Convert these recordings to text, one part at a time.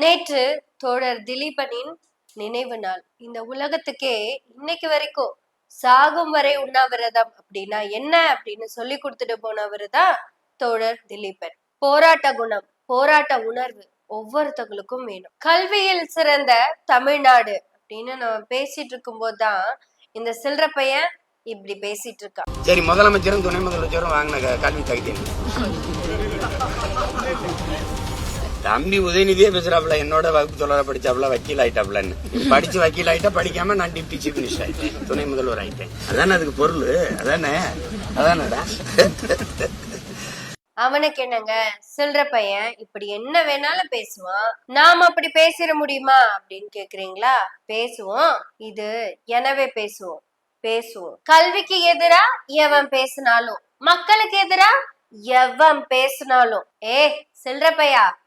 நேற்று தோழர் திலீபனின் நினைவு நாள். இந்த உலகத்துக்கே இன்னைக்கு வரைக்கும் சாகும் வரை உண்ணாவிரதம் அப்படின்னா என்ன அப்படின்னு சொல்லி கொடுத்துட்டு போனவர் தான் தோழர் திலீபன். போராட்ட குணம் போராட்ட உணர்வு ஒவ்வொருத்தவங்களுக்கும் வேணும். கல்வியில் சிறந்த தமிழ்நாடு அப்படின்னு நம்ம பேசிட்டு இருக்கும்போது தான் இந்த சில்லற பையன் இப்படி பேசிட்டு இருக்கான். சரி முதலமைச்சரும் துணை முதலமைச்சரும் வாங்கின கல்வி தகுதி தம்பி உதயநிதியே பேசுறாப்புல என்னோட வகுப்பு தொடர படிச்சாப்புல வக்கீல் ஆயிட்டாப்புலன்னு. படிச்சு வக்கீல் ஆயிட்டா படிக்காம நான் டிப்டி சீஃப் மினிஸ்டர் ஆயிட்டேன். துணை முதல்வர் ஆயிட்டேன். அதானே அதுக்கு பொருள்? அதானே? அதானடா? அவனுக்கு என்னங்க? சில்லற பையன் இப்படி என்ன வேணாலும் பேசுவான். நாம அப்படி பேசிட முடியுமா? அப்படின்னு கேக்குறீங்களா? பேசுவோம். இது எனவே பேசுவோம். பேசுவோம். கல்விக்கு எதிரா எவன் பேசினாலும்? மக்களுக்கு எதிரா எவன் பேசினாலும்? ஏ சில்லற பையா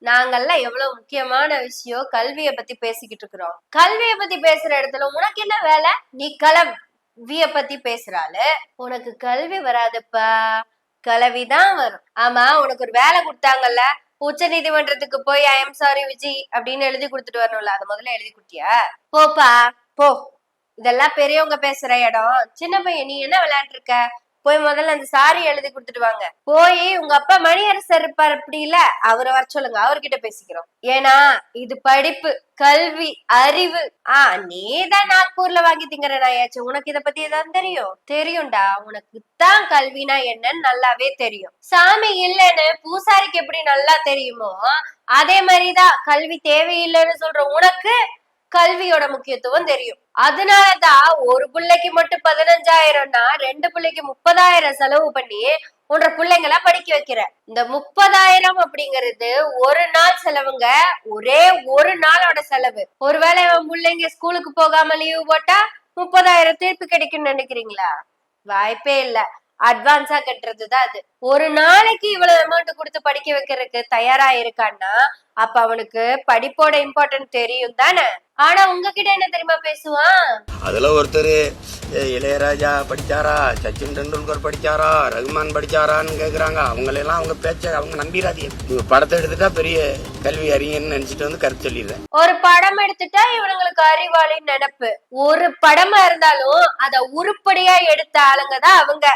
நாங்கெல்லாம் எவ்வளவு முக்கியமான விஷயம் கல்விய பத்தி பேசிக்கிட்டு இருக்கிறோம். கல்விய பத்தி பேசுற இடத்துல உனக்கு என்ன வேலை? நீ கலவிய பத்தி பேசுறாளு. உனக்கு கல்வி வராதுப்பா. கலவிதான் வரும். ஆமா உனக்கு ஒரு வேலை கொடுத்தாங்கல்ல. உச்ச நீதிமன்றத்துக்கு போய் ஐ எம் சாரி விஜய் அப்படின்னு எழுதி கொடுத்துட்டு வரணும்ல. அதை முதல்ல எழுதி கொடுத்தியா? போப்பா போ. இதெல்லாம் பெரியவங்க பேசுற இடம். சின்ன பையன் நீ என்ன விளையாண்டு இருக்க போய் முதல்ல அந்த சாரி எழுதி கொடுத்துட்டு வாங்க. போய் உங்க அப்பா மணியரசர் இருப்பார் அப்படி இல்ல? அவரை வர சொல்லுங்க அவர்கிட்ட பேசிக்கிறோம். ஏன்னா இது படிப்பு கல்வி அறிவு. ஆ நீதான் நாக்பூர்ல வாங்கி திங்கிற நாயாச்சு உனக்கு இத பத்தி ஏதாவது தெரியும்? தெரியும்டா. உனக்கு தான் கல்வினா என்னன்னு நல்லாவே தெரியும். சாமி இல்லைன்னு பூசாரிக்கு எப்படி நல்லா தெரியுமோ அதே மாதிரிதான் கல்வி தேவையில்லைன்னு சொல்ற உனக்கு கல்வியோட முக்கியத்துவம் தெரியும். அதனாலதான் ஒரு பிள்ளைக்கு மட்டும் பதினஞ்சாயிரம்னா ரெண்டு பிள்ளைக்கு முப்பதாயிரம் செலவு பண்ணி உன்ற பிள்ளைங்கள படிக்க வைக்கிற. இந்த முப்பதாயிரம் அப்படிங்கிறது ஒரு நாள் செலவுங்க ஒரே ஒரு நாளோட செலவு. ஒருவேளை இவன் பிள்ளைங்க ஸ்கூலுக்கு போகாம லீவு போட்டா முப்பதாயிரம் தீர்ப்பு கிடைக்கும்னு நினைக்கிறீங்களா? வாய்ப்பே இல்ல. அட்வான்ஸா கட்டுறது தான் அது. ஒரு நாளைக்கு இவ்வளவு அமௌண்ட் கொடுத்து படிக்க வைக்கிறதுக்கு தயாரா இருக்கான்னா அப்ப அவனுக்கு படிப்போட இம்பார்ட்டன்ட் தெரியும் தானே? ஆனா உங்ககிட்ட என்ன தெரியுமா பேசுவான்? அதுல ஒருத்தர் இளையராஜா படிச்சாரா? சச்சின் டெண்டுல்கர் படிச்சாரா? ரகுமான் படிச்சாரான்னு கேக்குறாங்க. அவங்களெல்லாம் அவங்க பேச்ச அவங்க நம்பிடாதீங்க படத்தை எடுத்துட்டா பெரிய கல்வி அறிஞர்னு நினைச்சிட்டு வந்து கருத்து சொல்லிடுறேன். ஒரு படம் எடுத்துட்டா இவனுங்களுக்கு அறிவாளின்னு நினைப்பு. ஒரு படமா இருந்தாலும் அத உருப்படியா எடுத்த ஆளுங்க தான் அவங்க.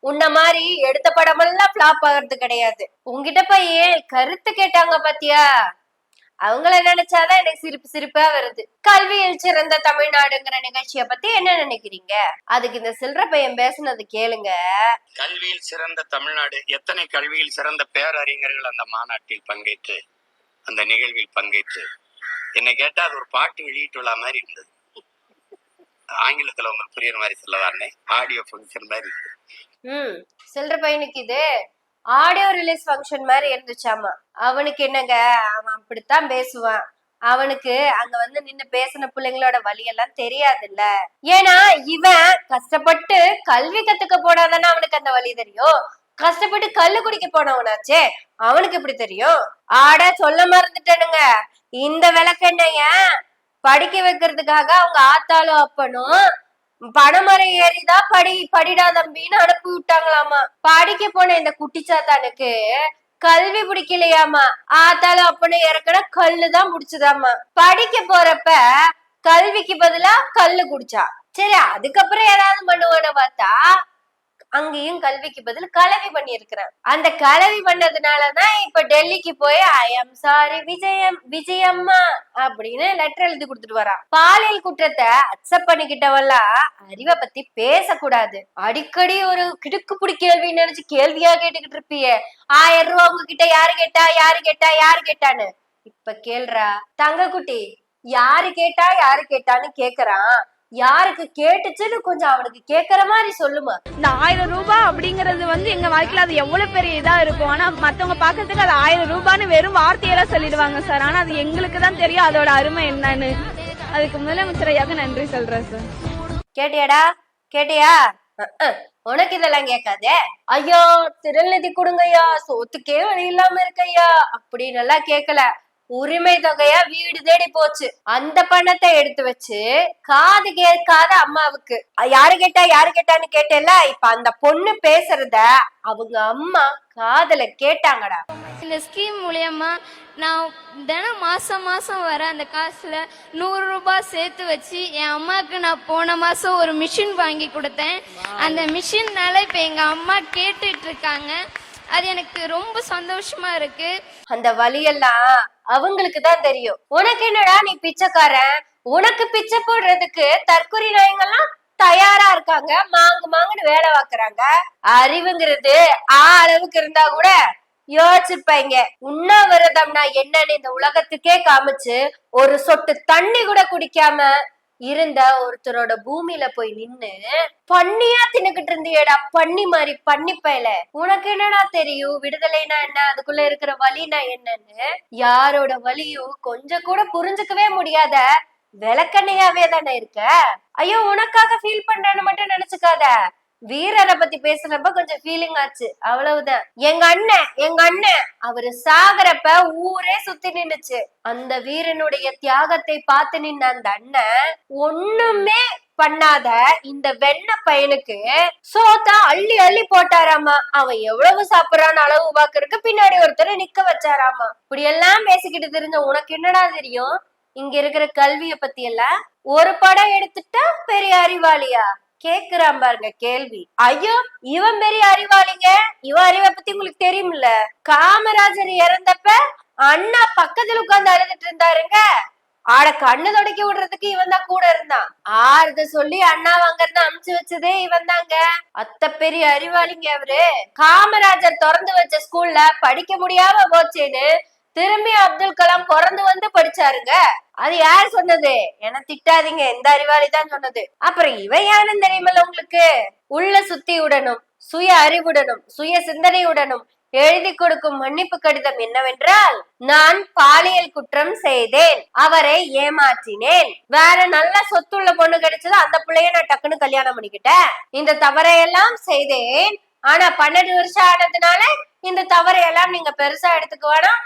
உன்ன மாதிரி எடுத்த படமெல்லாம் ஃபிளாப் ஆகிறது கிடையாது. உங்ககிட்ட போய் கருத்து கேட்டாங்க பாத்தியா? அவங்கள நினைச்சாதான் எனக்கு சிரிப்பு சிரிப்பா வருது. கல்வியில் சிறந்த தமிழ்நாடுங்கிற நிகழ்ச்சிய பத்தி என்ன நினைக்கிறீங்க? அதுக்கு இந்த சில்லற பையன் பேசுனது கேளுங்க. கல்வியில் சிறந்த தமிழ்நாடு எத்தனை கல்வியில் சிறந்த பேரறிஞர்கள் அந்த மாநாட்டில் பங்கேற்று அந்த நிகழ்வில் பங்கேற்று? என்னை கேட்டா அது ஒரு பாட்டு வெளியிட்டுள்ள மாதிரி இருந்தது. ஆங்கிலத்துல உங்களுக்கு புரியுற மாதிரி சொல்ல ஆடியோ ஃபங்க்ஷன் மாதிரி இருந்தது. ம் சில்லற பையனுக்கு இது. ஆடியோ ரிலீஸ் ஃபங்க்ஷன் மாதிரி இருந்துச்சாமா. அவனுக்கு என்னங்க? அவன் அப்படித்தான் பேசுவான். அவனுக்கு அங்க வந்து நின்னு பேசின பிள்ளைங்களோட வழியெல்லாம் தெரியாதுல்ல. ஏன்னா இவன் கஷ்டப்பட்டு கல்வி கத்துக்க போனாதானே அவனுக்கு அந்த வழி தெரியும். கஷ்டப்பட்டு கல்லு குடிக்க போனவனாச்சே அவனுக்கு எப்படி தெரியும்? ஆட சொல்ல மறந்துட்டேனுங்க. இந்த விளக்கெண்ணைய படிக்க வைக்கிறதுக்காக அவங்க ஆத்தாலும் அப்பனும் பனைமரம் ஏறிதான் படி படிடா தம்பின்னு அனுப்பி விட்டாங்களாமா? படிக்க போன இந்த குட்டிச்சாத்தானுக்கு கல்வி பிடிக்கலையாமா? ஆத்தாலும் அப்பனும் இறக்கணும் கல்லுதான் பிடிச்சதாமா படிக்க போறப்ப கல்விக்கு பதிலா கல்லு குடிச்சா. சரி அதுக்கப்புறம் ஏதாவது பண்ணுவானவா? அங்கேயும் கல்விக்கு பதில் கலவி பண்ணியிருக்கிறேன் அந்த கலவி பண்ணதுனாலதான் இப்ப டெல்லிக்கு போய் ஐ எம் சாரி விஜயம் விஜயம்மா அப்படின்னு லெட்டர் எழுதி கொடுத்துட்டு வரா. பாலியல் குற்றத்தை அக்செப்ட் பண்ணிக்கிட்டவெல்லாம் அறிவை பத்தி பேசக்கூடாது. அடிக்கடி ஒரு கிடுக்கு புடி கேள்வி நினைச்சு கேள்வியா கேட்டுக்கிட்டு இருப்பியே. ஆயிரம் ரூபா உங்ககிட்ட யாரு கேட்டா யாரு கேட்டா யாரு கேட்டான்னு. இப்ப கேள்றா தங்கக்குட்டி யாரு கேட்டா யாரு கேட்டான்னு கேக்குறான். யாருக்கு கேட்டுச்சுன்னு கொஞ்சம் அவனுக்கு கேக்குற மாதிரி சொல்லுமா. இந்த ஆயிரம் ரூபாய் அப்படிங்கறது வந்து எங்க வாழ்க்கையில அது எவ்வளவு பெரிய இதா இருக்கும். ஆனா மத்தவங்க பாக்கிறதுக்கு அது ஆயிரம் ரூபான்னு வெறும் வார்த்தையெல்லாம் சொல்லிடுவாங்க சார். ஆனா அது எங்களுக்கு தான் தெரியும். அதோட அருமை என்னன்னு. அதுக்கு முதலமைச்சர் ஐயாவுக்கு நன்றி சொல்றேன் சார். கேட்டியாடா? கேட்டியா. உனக்கு இதெல்லாம் கேட்காதே. ஐயா திருநிதி கொடுங்கய்யா. சோத்துக்கே வழி இல்லாம இருக்கையா அப்படின்னு எல்லாம் கேட்கல உரிமை தொகையா வீடு தேடி போச்சு. அந்த பணத்தை எடுத்து வச்சு காது கேட்காத அம்மாவுக்கு. யாரு கேட்டா யாரு கேட்டான்னு கேட்டேல்ல இப்ப அந்த பொண்ணு பேசுறத அவங்க அம்மா காதுல கேட்டாங்கடா. இந்த ஸ்கீம் மூலியமா நான் தினம் மாசம் மாசம் வர அந்த காசுல நூறு ரூபாய் சேர்த்து வச்சு என் அம்மாவுக்கு நான் போன மாசம் ஒரு மிஷின் வாங்கி கொடுத்தேன். அந்த மிஷின்னால இப்ப எங்க அம்மா கேட்டுட்டு இருக்காங்க. அது எனக்கு ரொம்ப சந்தோஷமா இருக்கு. அந்த வலியெல்லாம் அவங்களுக்கு தான் தெரியும். உனக்கு என்னடா நீ பிச்சைக்காரன்? உனக்கு பிச்சை போடுறதுக்கு தற்கொலை நாயங்கள்லாம் தயாரா இருக்காங்க. மாங்கு மாங்குன்னு வேலை பாக்குறாங்க அறிவுங்கிறது ஆ அளவுக்கு இருந்தா கூட யோசிச்சிருப்பாங்க உண்ணாவிரதம்னா என்னன்னு இந்த உலகத்துக்கே காமிச்சு ஒரு சொட்டு தண்ணி கூட குடிக்காம இருந்த ஒருத்தரோட பூமியில போய் நின்னு பண்ணியா தின்னுகிட்டு இருந்தியேடா பண்ணி மாதிரி பண்ணி பயல. உனக்கு என்னடா தெரியும்? விடுதலைனா என்ன? அதுக்குள்ள இருக்கிற வலினா என்னன்னு? யாரோட வலியும் கொஞ்சம் கூட புரிஞ்சுக்கவே முடியாத விளக்கண்ணையாவே தானே இருக்க? ஐயோ உனக்காக ஃபீல் பண்றேன்னு மட்டும் நினைச்சுக்காத. வீரரை பத்தி பேசுறப்ப கொஞ்சம் ஃபீலிங் ஆச்சு. அவ்வளவுதான். எங்க அண்ணன் எங்க அண்ணன் அவரு சாகரப்ப ஊரே சுத்தி நின்னுச்சு. அந்த வீரனுடைய தியாகத்தை பார்த்து நின்ன அந்த அண்ணன் ஒண்ணுமே பண்ணாத இந்த வெண்ண பையனுக்கு சோத்தா அள்ளி அள்ளி போட்டாராமா. அவன் எவ்வளவு சாப்பிடறான்னு அளவு பாக்குறதுக்கு பின்னாடி ஒருத்தரை நிக்க வச்சாராமா. இப்படி எல்லாம் பேசிக்கிட்டு தெரிஞ்ச உனக்கு என்னடா தெரியும்? இங்க இருக்கிற கல்விய பத்தி எல்லாம் ஒரு படம் எடுத்துட்டா பெரிய அறிவாளியா? கேக்குறான் பாருங்க கேள்வி. ஐயோ இவன் பெரிய அறிவாளிங்க. இவன் அறிவை பத்தி உங்களுக்கு தெரியும்ல? காமராஜர் இறந்தப்ப அண்ணா பக்கத்துல உட்கார்ந்து அழுதுட்டு இருந்தாருங்க. ஆட கண்ணு தொடக்கி விடுறதுக்கு இவன் தான் கூட இருந்தான். ஆறுத சொல்லி அண்ணா வாங்கறது அமுச்சு வச்சதே இவன் தாங்க. அத்த பெரிய அறிவாளிங்க அவரு. காமராஜர் திறந்து வச்ச ஸ்கூல்ல படிக்க முடியாம போச்சேன்னு திரும்பி அப்துல் கலாம் பிறந்து வந்து படிச்சாருங்க. அது யார் சொன்னது? என திட்டாதீங்க இந்த அறிவாளி தான் சொன்னது. அப்புறம் இவன் யாருன்னு தெரியுமல்ல உங்களுக்கு? உள்ள சுத்தியுடனும் சுய அறிவுடனும் சுய சிந்தனையுடனும் எழுதி கொடுக்கும் மன்னிப்பு கடிதம் என்னவென்றால் நான் பாலியல் குற்றம் செய்தேன் அவரை ஏமாற்றினேன். வேற நல்ல சொத்துள்ள பொண்ணு கிடைச்சது அந்த பிள்ளைய நான் டக்குன்னு கல்யாணம் பண்ணிக்கிட்டேன். இந்த தவறையெல்லாம் செய்தேன். ஆனா பன்னெண்டு வருஷம் ஆனதுனால இந்த தவறையெல்லாம் நீங்க பெருசா எடுத்துக்க வேணாம்.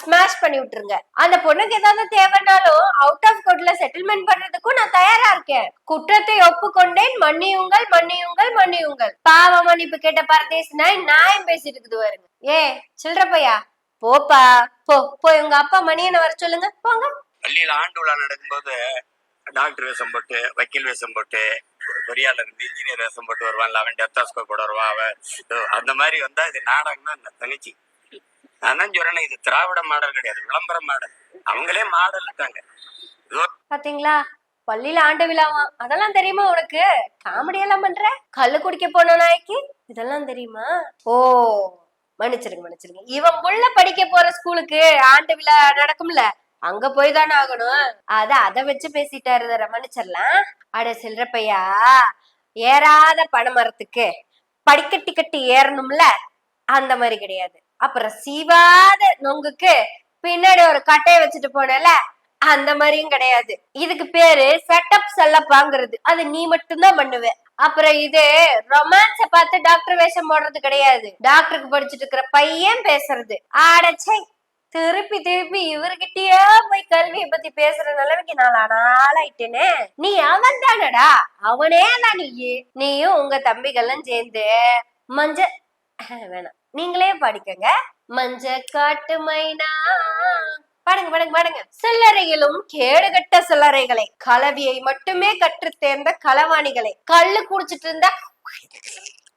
ஸ்மாஷ் பண்ணி விட்டுருங்க. அந்த பொண்ணுக்கு ஏதாவது தேவைன்னாலும் அவுட் ஆஃப் கோர்ட்ல செட்டில்மெண்ட் பண்றதுக்கும் நான் தயாரா இருக்கேன். குற்றத்தை ஒப்புக்கொண்டேன். மன்னியுங்கள் மன்னியுங்கள் மன்னியுங்கள். பாவ மன்னிப்பு கேட்ட பரதேசினாய் நியாயம் பேசிட்டு இருக்குது பாருங்க. ஏ சில்லற பையா? போப்பா. போ போய் உங்க அப்பா மணியனை வர சொல்லுங்க. போங்க. பள்ளியில ஆண்டு விழா நடக்கும்போது டாக்டர் வேஷம் போட்டு வக்கீல் வேஷம் போட்டு பொறியாளர் இருந்து இன்ஜினியர் வேஷம் போட்டு வருவான் அவன் டெத்தாஸ்கோப்போட வருவான் அவன் அந்த மாதிரி வந்தா இது நாடகம் தான் தனிச்சு சொல்றேன் இது திராவிட மாடல் கிடையாது விளம்பர மாடல். அவங்களே மாடல் இருக்காங்க பாத்தீங்களா? பள்ளியில ஆண்டு விழாவா அதெல்லாம் தெரியுமா உனக்கு? காமெடி எல்லாம் பண்ற? கல்லு குடிக்க போன நாய்க்கு? இதெல்லாம் தெரியுமா? ஓ மன்னிச்சிருங்க மன்னிச்சிருங்க. இவன் புள்ள படிக்க போற ஸ்கூலுக்கு ஆண்டு விழா நடக்கும்ல அங்க போய் தானே ஆகணும். அத அத வச்சு பேசிட்டாரு தர மன்னிச்சிடலாம் அட சில்லற பையா ஏறாத பனைமரத்துக்கு படிக்கட்டி கட்டி ஏறணும்ல அந்த மாதிரி கிடையாது. அப்புறம் சீவாத நொங்குக்கு பின்னாடி ஒரு கட்டையை வச்சுட்டு போனல அந்த மாதிரியும் கிடையாது. இதுக்கு பேரு செட்டப் செல்லப்பாங்கிறது. அது நீ மட்டும்தான் பண்ணுவ. அப்புறம் இது ரொமான்ஸ பார்த்து டாக்டர் வேஷம் போடுறது கிடையாது. டாக்டருக்கு படிச்சுட்டு இருக்கிற பையன் பேசுறது. ஆடச்சை திருப்பி திருப்பி இவர்கிட்டயே போய் கல்வியை பத்தி பேசுற நிலைமைக்கு நான் ஆளாயிட்டேனே. நீ அவன் தானடா. அவனே தான் நீ. நீயும் உங்க தம்பிகள்லாம் சேர்ந்து மஞ்ச வேணாம். நீங்களே பாடிக்கங்க. மஞ்ச காட்டு மைனா. பாடுங்க பாடுங்க பாடுங்க. சில்லறையிலும் கேடுகட்ட சில்லறைகளை கலவியை மட்டுமே கற்று தேர்ந்த களவாணிகளை கள்ளு குடிச்சிட்டு இருந்த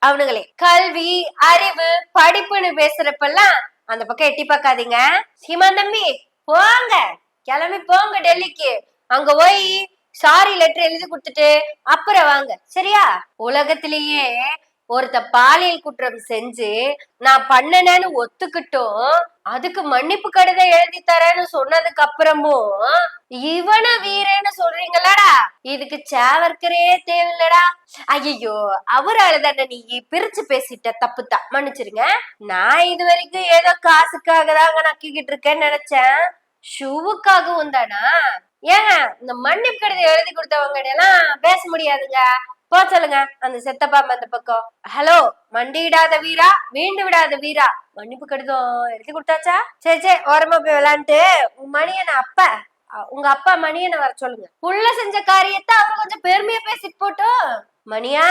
அவனுங்களே கல்வி அறிவு படிப்புன்னு பேசுறப்பெல்லாம் அந்த பக்கம் எட்டி பார்க்காதீங்க. சீமா தம்பி போங்க. கிளம்பி போங்க டெல்லிக்கு. அங்க போய் சாரி லெட்டர் எழுதி கொடுத்துட்டு அப்புறம் வாங்க. சரியா? உலகத்திலேயே ஒருத்த பாலியல் குற்றம் செஞ்சு நான் பண்ணனேன்னு ஒத்துக்கிட்டும் அதுக்கு மன்னிப்பு கடிதம் எழுதி தரேன்னு சொன்னதுக்கு அப்புறமும் இவன வீரன்னு சொல்றீங்களாடா இதுக்கு சேவர்க்கரே தேவையில்லடா. ஐயோ அவரால தானே நீ பிரிச்சு பேசிட்ட தப்புதான் மன்னிச்சிருங்க. நான் இது வரைக்கும் ஏதோ காசுக்காக தாங்க நக்கிக்கிட்டு இருக்கேன்னு நினைச்சேன். ஷூவுக்காகவும் தானா? ஏங்க இந்த மன்னிப்பு கடிதம் எழுதி கொடுத்தவங்க எல்லாம் பேச முடியாதுங்க. போ சொல்லுங்க. அந்த செத்த பாம்பு அந்த பக்கம். ஹலோ மண்டி விடாத வீரா வீண்டு விடாத வீரா. மன்னிப்பு கடிதம் எழுதி கொடுத்தாச்சா? சரி சரி ஓரமா போய் விளையாண்டு. உன் மணியனை அப்ப உங்க அப்பா மணியனை வர சொல்லுங்க. புள்ள செஞ்ச காரியத்தை அவர் கொஞ்சம் பெருமையா பேசி போட்டோம். மணியா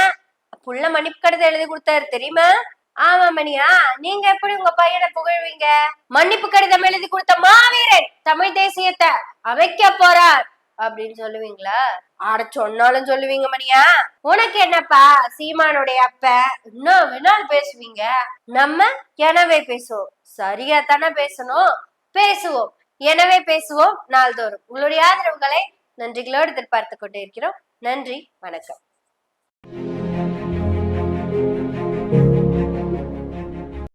புள்ள மன்னிப்பு கடிதம் எழுதி கொடுத்தாரு தெரியுமா? ஆமா மணியா. நீங்க எப்படி உங்க பையனை புகழ்வீங்க? மன்னிப்பு கடிதம் எழுதி கொடுத்த மாவீரன் தமிழ் தேசியத்தை அமைக்க போறார். அப்படின்னு சொல்லுவீங்களா? ஆட சொன்னாலும் சொல்லுவீங்க மணியா. உனக்கு என்னப்பா சீமானுடைய அப்ப இன்னும் வேணாலும் பேசுவீங்க? நம்ம எனவே பேசுவோம். சரியா தானே பேசணும்? பேசுவோம். எனவே பேசுவோம் நாள்தோறும். உங்களுடைய ஆதரவுகளை நன்றிகளோடு எதிர்பார்த்து கொண்டே இருக்கிறோம். நன்றி வணக்கம்.